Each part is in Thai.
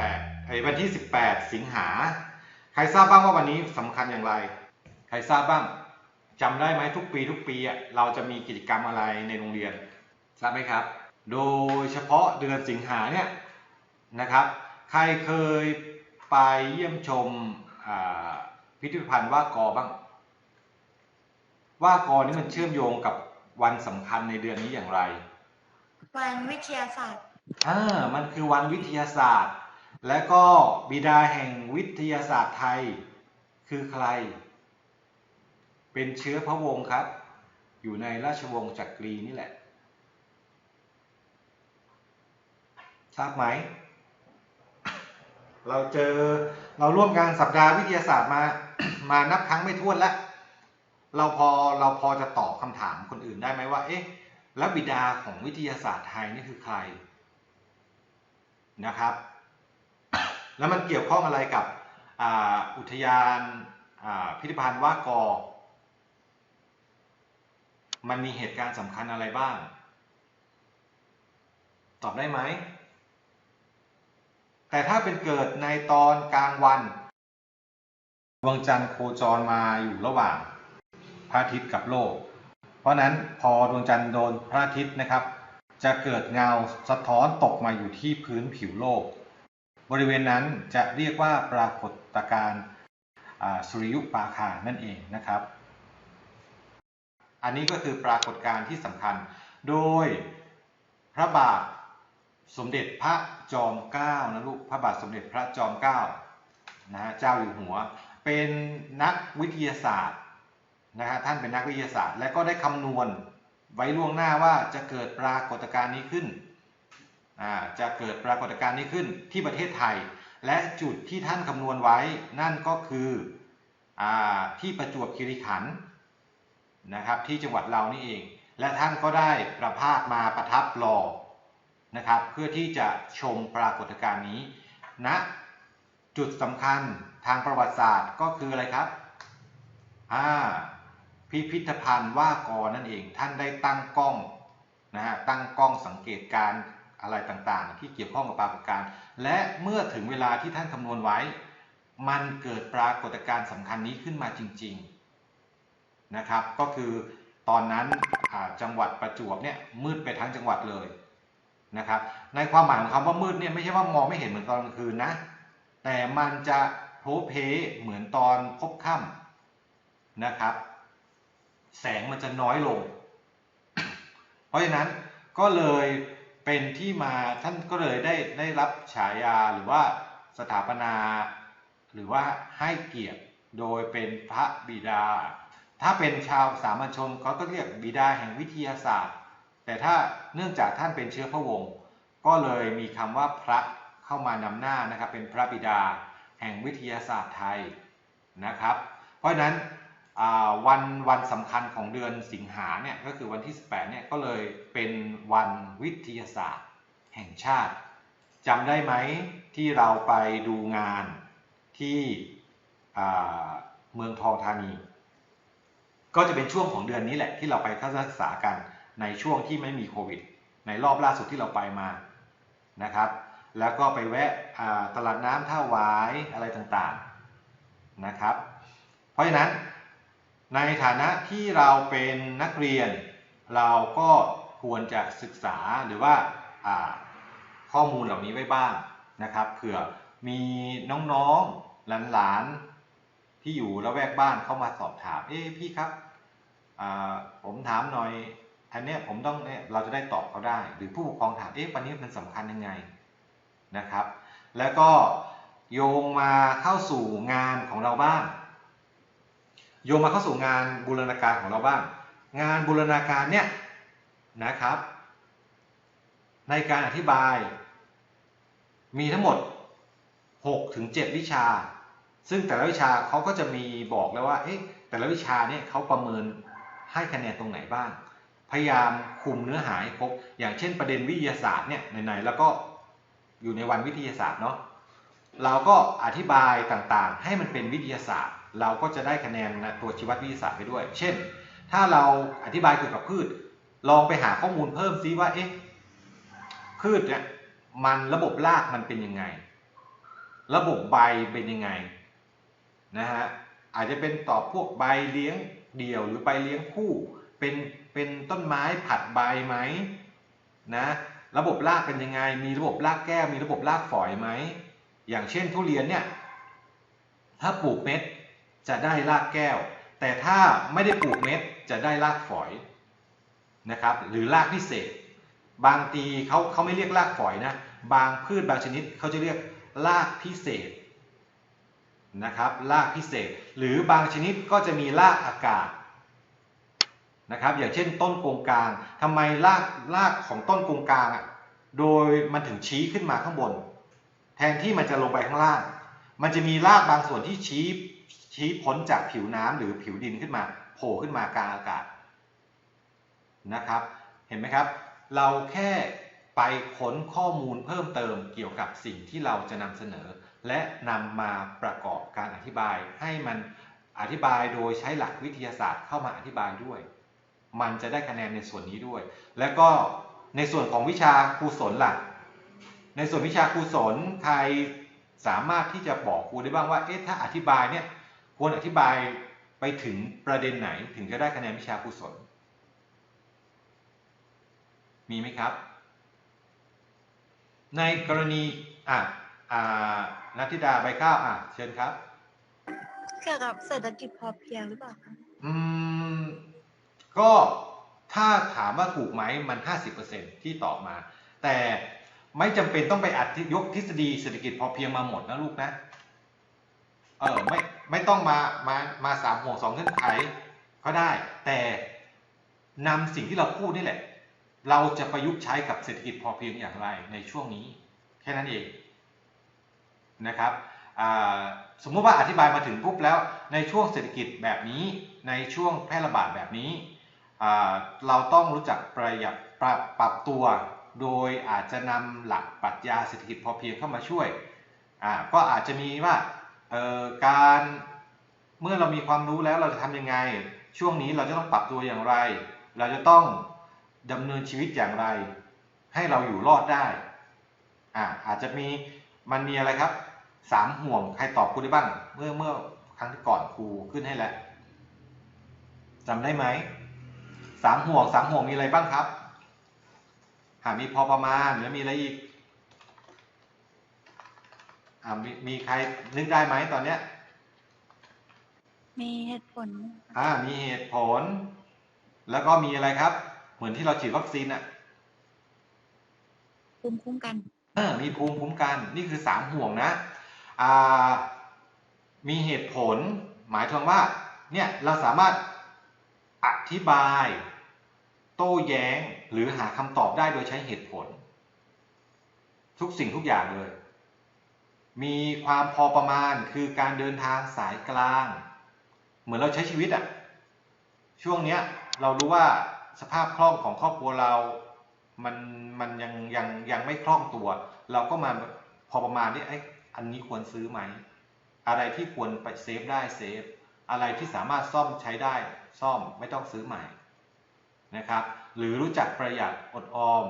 8ไอ้วันที่ 18 สิงหา ใครทราบบ้างว่าวันนี้สำคัญอย่างไร ใครทราบบ้างจำได้ไหมทุกปีทุกปีอะเราจะมีกิจกรรมอะไรในโรงเรียน ทราบไหมครับ โดยเฉพาะเดือนสิงหาเนี่ยนะครับ ใครเคยไปเยี่ยมชมอ่าพิพิธภัณฑ์ว่ากอบ้าง ว่ากอนี่มันเชื่อมโยงกับวันสำคัญในเดือนนี้อย่างไร วันวิทยาศาสตร์อ่ามันคือวันวิทยาศาสตร์ และก็บิดาแห่งวิทยาศาสตร์ไทยคือใคร เป็นเชื้อพระวงศ์ครับ อยู่ในราชวงศ์จักรีนี่แหละ ทราบไหม เราเจอเราร่วมงานสัปดาห์วิทยาศาสตร์มา มานับครั้งไม่ถ้วนแล้ว เราพอเราพอจะตอบคำถามคนอื่นได้ไหมว่า เอ๊ะ แล้วบิดาของวิทยาศาสตร์ไทยนี่คือใครนะครับ แล้วมันเกี่ยวข้องอะไรกับอุทยานพิพิธภัณฑ์ว่ากอ มันมีเหตุการณ์สำคัญอะไรบ้าง ตอบได้ไหม แต่ถ้าเป็นเกิดในตอนกลางวันดวงจันทร์โคจรมาอยู่ระหว่างพระอาทิตย์กับโลก เพราะนั้นพอดวงจันทร์โดนพระอาทิตย์นะครับ จะเกิดเงาสะท้อนตกมาอยู่ที่พื้นผิวโลก บริเวณนั้นจะเรียกว่าปรากฏการณ์สุริยุปราคานั่นเองนะครับ อันนี้ก็คือปรากฏการณ์ที่สำคัญ โดยพระบาทสมเด็จพระจอมเกล้านะลูก พระบาทสมเด็จพระจอมเกล้านะฮะเจ้าอยู่หัว เป็นนักวิทยาศาสตร์นะฮะท่านเป็นนักวิทยาศาสตร์ และก็ได้คำนวณไว้ล่วงหน้าว่าจะเกิดปรากฏการณ์นี้ขึ้น จะเกิดปรากฏการณ์นี้ขึ้นที่ประเทศไทย และจุดที่ท่านคำนวณไว้นั่นก็คืออที่ประจวบคีรีขันธ์นะครับที่จังหวัดเรานี่เอง และท่านก็ได้ประพาสมาประทับรอนะครับเพื่อที่จะชมปรากฏการณ์นี้ณนะจุดสำคัญทางประวัติศาสตร์ก็คืออะไรครับอ่าพิพิธภัณฑ์ว่ากอนั่นเองท่านได้ตั้งกล้องนะฮะตั้งกล้องสังเกตการ อะไรต่างๆ ที่เกี่ยวข้องกับปรากฏการณ์และเมื่อถึงเวลาที่ท่านคำนวณไว้ มันเกิดปรากฏการณ์สำคัญนี้ขึ้นมาจริง ๆนะครับ ก็คือตอนนั้นจังหวัดประจวบเนี่ยมืดไปทั้งจังหวัดเลยนะครับ ในความหมายของคำว่ามืดเนี่ยไม่ใช่ว่ามองไม่เห็นเหมือนตอนกลางคืนนะ แต่มันจะโพลเพเหมือนตอนพบค่ำนะครับ แสงมันจะน้อยลง เพราะฉะนั้นก็เลย เป็นที่มาท่านก็เลยได้ได้รับฉายาหรือว่าสถาปนา หรือว่าให้เกียรติโดยเป็นพระบิดา ถ้าเป็นชาวสามัญชนเขาก็เรียกบิดาแห่งวิทยาศาสตร์ แต่ถ้าเนื่องจากท่านเป็นเชื้อพระวงศ์ก็เลยมีคำว่าพระเข้ามานำหน้านะครับเป็นพระบิดาแห่งวิทยาศาสตร์ไทยนะครับ เพราะฉะนั้น วันวันสำคัญของเดือนสิงหาเนี่ยก็คือวันที่ 18เนี่ยก็เลยเป็นวันวิทยาศาสตร์แห่งชาติจำได้ไหมที่เราไปดูงานที่เมืองทองธานี ก็จะเป็นช่วงของเดือนนี้แหละที่เราไปทัศนศึกษากันในช่วงที่ไม่มีโควิด ในรอบล่าสุดที่เราไปมานะครับ แล้วก็ไปแวะตลาดน้ำท่าวายอะไรต่างๆนะครับ เพราะฉะนั้น ในฐานะที่เราเป็นนักเรียน เราก็ควรจะศึกษาหรือว่าาข้อมูลเหล่านี้ไว้บ้างนะครับเผื่อมีน้องๆหลานๆที่อยู่ละแวกบ้านเข้ามาสอบถาม เอ๊พี่ครับผมถามหน่อยอันเนี้ยผมต้องเนี่ยเราจะได้ตอบเขาได้ หรือผู้ปกครองถามเอ๊ะวันนี้มันสำคัญยังไงนะครับ แล้วก็โยงมาเข้าสู่งานของเราบ้าง โยงมาเข้าสู่งานบูรณาการของเราบ้าง งานบูรณาการเนี่ยนะครับ ในการอธิบาย มีทั้งหมด6ถึง7วิชา ซึ่งแต่ละวิชาเขาก็จะมีบอกแล้วว่าเอ๊ะแต่ละวิชาเนี่ยเขาประเมินให้คะแนนตรงไหนบ้าง พยายามคุมเนื้อหาให้ครบอย่างเช่นประเด็นวิทยาศาสตร์เนี่ยไหนๆแล้วก็อยู่ในวันวิทยาศาสตร์เนาะเราก็อธิบายต่างๆ ให้มันเป็นวิทยาศาสตร์ เราก็จะได้คะแนนตัวชีววิทยาศาสตร์ไปด้วย เช่น ถ้าเราอธิบายเกี่ยวกับพืช ลองไปหาข้อมูลเพิ่มซิว่าเอ๊ะพืชเนี่ยมันระบบรากมันเป็นยังไง ระบบใบเป็นยังไงนะฮะอาจจะเป็นต่อพวกใบเลี้ยงเดี่ยวหรือใบเลี้ยงคู่เป็นเป็นต้นไม้ผัดใบไหมนะระบบรากเป็นยังไง มีระบบรากแก้วมีระบบรากฝอยไหมอย่างเช่นทุเรียนเนี่ยถ้าปลูกเม็ด จะได้รากแก้ว แต่ถ้าไม่ได้ปลูกเม็ดจะได้รากฝอยนะครับหรือรากพิเศษ บางทีเขาเขาไม่เรียกรากฝอยนะบางพืชบางชนิดเขาจะเรียกรากพิเศษนะครับรากพิเศษ หรือบางชนิดก็จะมีรากอากาศนะครับอย่างเช่นต้นโกงกลางทำไมรากรากของต้นโกงกลางอะโดยมันถึงชี้ขึ้นมาข้างบน แทนที่มันจะลงไปข้างล่าง มันจะมีรากบางส่วนที่ชี้ชี้พ้นจากผิวน้ำหรือผิวดินขึ้นมาโผล่ขึ้นมากลางอากาศนะครับ เห็นไหมครับ เราแค่ไปค้นข้อมูลเพิ่มเติมเกี่ยวกับสิ่งที่เราจะนำเสนอ และนำมาประกอบการอธิบายให้มันอธิบายโดยใช้หลักวิทยาศาสตร์เข้ามาอธิบายด้วย มันจะได้คะแนนในส่วนนี้ด้วย แล้วก็ในส่วนของวิชาครูสนล่ะในส่วนวิชาครูสนใคร สามารถที่จะบอกครูได้บ้างว่า เอ๊ะ ถ้าอธิบายเนี่ย ควรอธิบายไปถึงประเด็นไหนถึงจะได้คะแนนวิชาครูสนมีไหมครับ ในกรณี อะอ่านัทธิดาใบข้าว อะ เชิญครับ เกี่ยวกับเศรษฐกิจพอเพียงหรือเปล่าคะอืม ก็ถ้าถามว่าถูกไหมมัน 50%ที่ตอบมา แต่ ไม่จำเป็นต้องไปอัดยกทฤษฎีเศรษฐกิจพอเพียงมาหมดนะลูกนะ เออไม่ไม่ต้องมามามาสามห่วงสองเงื่อนไขก็ได้ แต่นำสิ่งที่เราพูดนี่แหละ เราจะประยุกต์ใช้กับเศรษฐกิจพอเพียงอย่างไรในช่วงนี้ แค่นั้นเองนะครับสมมุติว่าอธิบายมาถึงปุ๊บแล้วในช่วงเศรษฐกิจแบบนี้ในช่วงแพร่ระบาดแบบนี้ เราต้องรู้จักประหยัดปรับปรับตัว โดยอาจจะนำหลักปรัชญาเศรษฐกิจพอเพียงเข้ามาช่วยอ่าก็อาจจะมีว่าเอ่อการเมื่อเรามีความรู้แล้วเราจะทำยังไง ช่วงนี้เราจะต้องปรับตัวอย่างไร เราจะต้องดำเนินชีวิตอย่างไร ให้เราอยู่รอดได้อ่าอาจจะมีมันมีอะไรครับสามห่วงใครตอบครูได้บ้าง เมื่อเมื่อครั้งที่ก่อนครูขึ้นให้แล้วจำได้ไหมสามห่วงสามห่วงมีอะไรบ้างครับ หามีพอประมาณแล้วมีอะไรอีกอ่ามีมีใครนึกได้ไหมตอนเนี้ย มีเหตุผล อ่า มีเหตุผล แล้วก็มีอะไรครับ เหมือนที่เราฉีดวัคซีนอะภูมิคุ้มกันเออมีภูมิคุ้มกัน นี่คือสามห่วงนะ อ่า มีเหตุผล หมายถึงว่า เนี่ย เราสามารถอธิบายโต้แย้งหรือหาคำตอบได้โดยใช้เหตุผล ทุกสิ่งทุกอย่างเลย มีความพอประมาณคือการเดินทางสายกลาง เหมือนเราใช้ชีวิตอะช่วงเนี้ยเรารู้ว่าสภาพคล่องของครอบครัวเรามันมันยังยังยังไม่คล่องตัว เราก็มาพอประมาณนี้ไอ้อันนี้ควรซื้อไหม อะไรที่ควรไปเซฟได้เซฟ อะไรที่สามารถซ่อมใช้ได้ซ่อมไม่ต้องซื้อใหม่ นะครับ หรือรู้จักประหยัดอดออม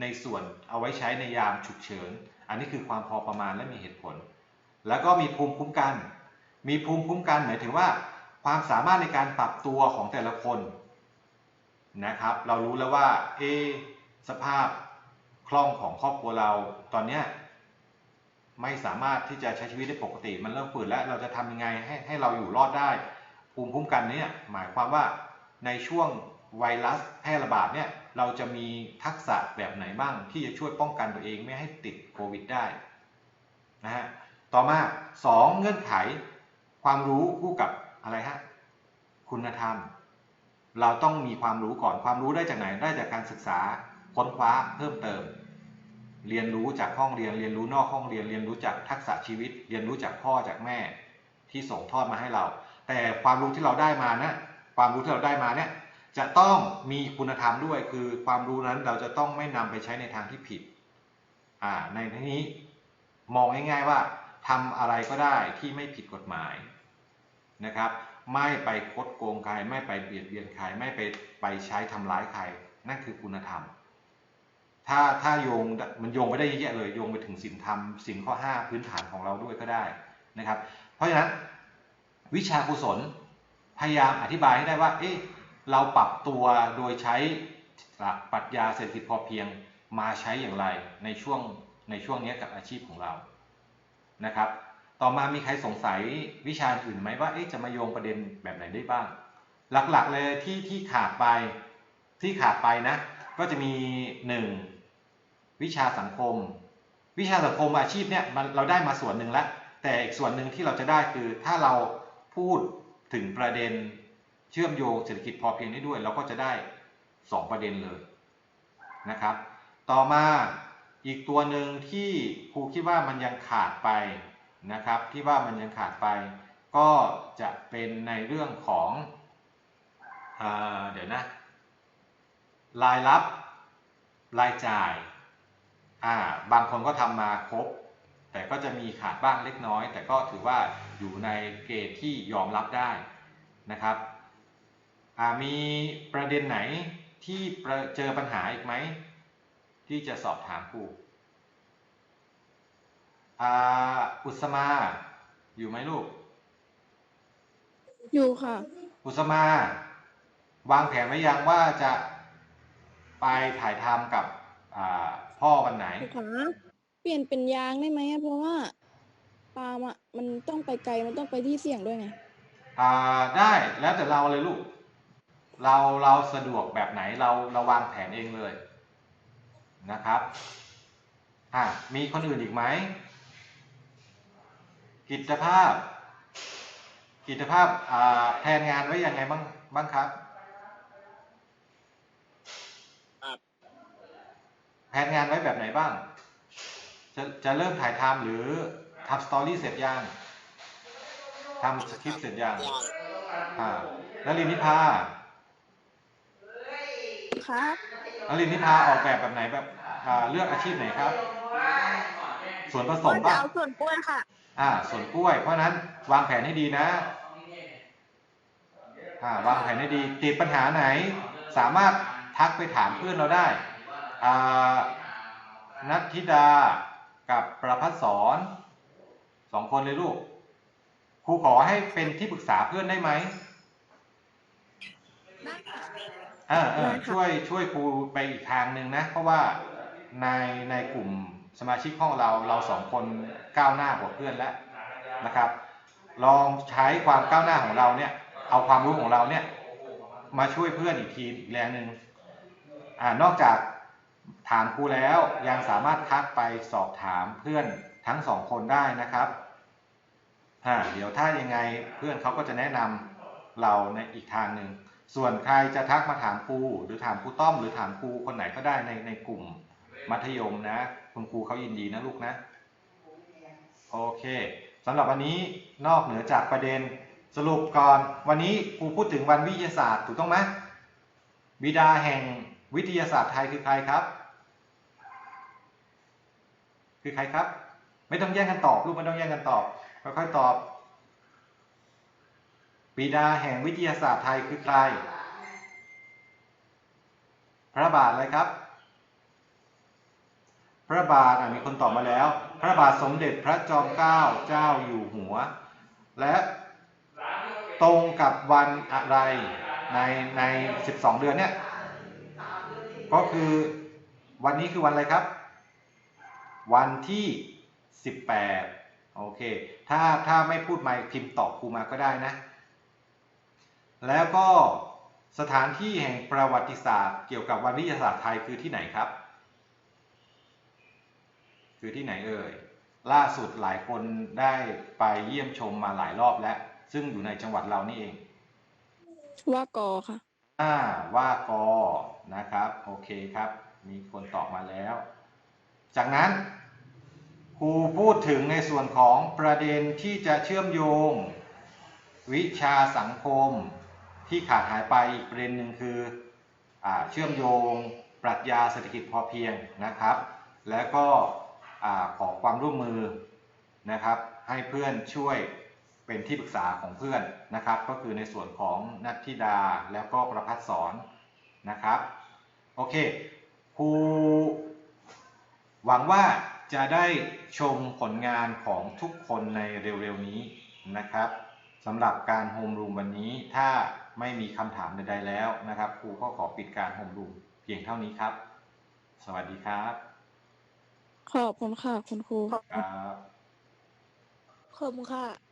ในส่วนเอาไว้ใช้ในยามฉุกเฉิน อันนี้คือความพอประมาณและมีเหตุผล แล้วก็มีภูมิคุ้มกัน มีภูมิคุ้มกันหมายถึงว่า ความสามารถในการปรับตัวของแต่ละคนนะครับ เรารู้แล้วว่าเอสภาพคล่องของครอบครัวเราตอนเนี้ยไม่สามารถที่จะใช้ชีวิตได้ปกติ มันเริ่มฝืนแล้วเราจะทำยังไงให้ให้เราอยู่รอดได้ ภูมิคุ้มกันเนี่ยหมายความว่าในช่วง ไวรัสแพร่ระบาดเนี่ยเราจะมีทักษะแบบไหนบ้างที่จะช่วยป้องกันตัวเองไม่ให้ติดโควิดได้นะฮะต่อมาสองเงื่อนไข ความรู้คู่กับอะไรฮะคุณธรรม เราต้องมีความรู้ก่อนความรู้ได้จากไหนได้จากการศึกษาค้นคว้าเพิ่มเติม เรียนรู้จากห้องเรียนเรียนรู้นอกห้องเรียนเรียนรู้จากทักษะชีวิต เรียนรู้จากพ่อจากแม่ที่ส่งทอดมาให้เรา แต่ความรู้ที่เราได้มานะความรู้ที่เราได้มาเนี่ย จะต้องมีคุณธรรมด้วยคือความรู้นั้นเราจะต้องไม่นำไปใช้ในทางที่ผิดอ่าในที่นี้มองง่ายๆว่าทำอะไรก็ได้ที่ไม่ผิดกฎหมายนะครับ ไม่ไปคดโกงใครไม่ไปเบียดเบียนใครไม่ไปไปใช้ทำร้ายใครนั่นคือคุณธรรมถถ้าถ้าโยงมันโยงไปได้เยอะแยะเลยโยงไปถึงศีลธรรมศีลข้อ 5 พื้นฐานของเราด้วยก็ได้นะครับ เพราะฉะนั้นวิชากุศลพยายามอธิบายให้ได้ว่า เอ๊ะ เราปรับตัวโดยใช้หลักปรัชญาเศรษฐกิจพอเพียงมาใช้อย่างไรในช่วงในช่วงนี้กับอาชีพของเรานะครับ ต่อมามีใครสงสัยวิชาอื่นไหมว่าจะมาโยงประเด็นแบบไหนได้บ้าง หลักๆเลยที่ที่ขาดไปที่ขาดไปนะ ก็จะมีหนึ่งวิชาสังคม วิชาสังคมอาชีพเนี่ยเราได้มาส่วนหนึ่งแล้วแต่อีกส่วนหนึ่งที่เราจะได้คือถ้าเราพูดถึงประเด็น เชื่อมโยงเศรษฐกิจพอเพียงได้ด้วย เราก็จะได้สองประเด็นเลยนะครับ ต่อมาอีกตัวหนึ่งที่ครูคิดว่ามันยังขาดไปนะครับที่ว่ามันยังขาดไป ก็จะเป็นในเรื่องของอเดี๋ยวนะรายรับรายจ่ายอ่าบางคนก็ทำมาครบ แต่ก็จะมีขาดบ้างเล็กน้อย แต่ก็ถือว่าอยู่ในเกณฑ์ที่ยอมรับได้นะครับ มีประเด็นไหนที่ประเจอปัญหาอีกไหม ที่จะสอบถามครูอ่าอุสมาอยู่ไหมลูก อยู่ค่ะ อุสมา วางแผนไว้ยังว่าจะไปถ่ายทำกับอ่าพ่อวันไหนขาเปลี่ยนเป็นยางได้ไหมอะเพราะว่าปาล์มอะมันต้องไปไกลมันต้องไปที่เสี่ยงด้วยไงอ่าได้แล้วแต่เราเลยลูก เราเราสะดวกแบบไหนเราเราวางแผนเองเลยนะครับอะมีคนอื่นอีกไหมกิจภาพ กิจภาพอ่าแทนงานไว้ยังไงบ้างบ้างครับครับแผนงานไว้แบบไหนบ้าง จะจะเริ่มถ่ายทำหรือทำสตอรี่เสร็จยังทำสคริปต์เสร็จยังอย่างอ่าแล้วลินนิพา ครับแล้วลินนิพาออกแบบแบบไหนแบบอ่าเลือกอาชีพไหนครับ ส่วนผสว่ามจะป่ะเอาส่วนกล้วยค่ะ อ่าส่วนกล้วย เพราะฉะนั้นวางแผนให้ดีนะอ่าวางแผนให้ดีติดปัญหาไหน สามารถทักไปถามเพื่อนเราได้อ่านัทธิดากับประพัฒสอนสองคนเลยลูกครูขอให้เป็นที่ปรึกษาเพื่อนได้ไหม ได้ค่ะ เออเออได้ค่ะช่วยช่วยครูไปอีกทางหนึ่งนะ เพราะว่าในในกลุ่มสมาชิกห้องเราเราสองคนก้าวหน้ากว่าเพื่อนแล้วนะครับ ลองใช้ความก้าวหน้าของเราเนี่ยเอาความรู้ของเราเนี่ยมาช่วยเพื่อนอีกทีอีกแรงหนึ่งอ่านอกจากถามครูแล้วยังสามารถทักไปสอบถามเพื่อนทั้งสองคนได้นะครับอ่าเดี๋ยวถ้ายังไงเพื่อนเขาก็จะแนะนำเราในอีกทางหนึ่ง ส่วนใครจะทักมาถามครูหรือถามครูต้อม หรือถามครูคนไหนก็ได้ในในกลุ่มมัธยมนะ คุณครูเขายินดีนะลูกนะโอเคสำหรับวันนี้นอกเหนือจากประเด็นสรุปก่อน วันนี้ครูพูดถึงวันวิทยาศาสตร์ถูกต้องไหมบิดาแห่งวิทยาศาสตร์ไทยคือใครครับ คือใครครับ ไม่ต้องแย่งกันตอบลูกไม่ต้องแย่งกันตอบค่อยๆตอบ บิดาแห่งวิทยาศาสตร์ไทยคือใคร พระบาทอะไรครับ พระบาทมีคนตอบมาแล้ว พระบาทสมเด็จพระจอมเกล้าเจ้าอยู่หัว และตรงกับวันอะไรในใน 12 เดือนเนี่ยก็คือวันนี้คือวันอะไรครับ วันที่ 18 โอเค ถ้าถ้าไม่พูดมาพิมพ์ตอบครูมาก็ได้นะ แล้วก็สถานที่แห่งประวัติศาสตร์ เกี่ยวกับวันวิทยาศาสตร์ไทยคือที่ไหนครับ คือที่ไหนเอ่ยล่าสุดหลายคนได้ไปเยี่ยมชมมาหลายรอบแล้ว ซึ่งอยู่ในจังหวัดเรานี่เอง ว่ากอค่ะ อ่าว่ากอนะครับ โอเคครับ มีคนตอบมาแล้ว จากนั้นครูพูดถึงในส่วนของประเด็นที่จะเชื่อมโยง วิชาสังคม ที่ขาดหายไปอีกประเด็นหนึ่งคืออเชื่อมโยง ปรัชญาเศรษฐกิจพอเพียงนะครับ แล้วก็ขอความร่วมมือนะครับ ให้เพื่อนช่วยเป็นที่ปรึกษาของเพื่อนนะครับ ก็คือในส่วนของนัทธิดาแล้วก็ประพัฒสอนนะครับโอเคครูหวังว่าจะได้ชมผลงานของทุกคนในเร็วๆนี้นะครับ สำหรับการโฮมรูมวันนี้ถ้าไม่มีคำถามใดๆแล้วนะครับครูก็ขอปิดการโฮมรูมเพียงเท่านี้ครับ สวัสดีครับ ขอบคุณค่ะคุณครูครับ ขอบคุณค่ะ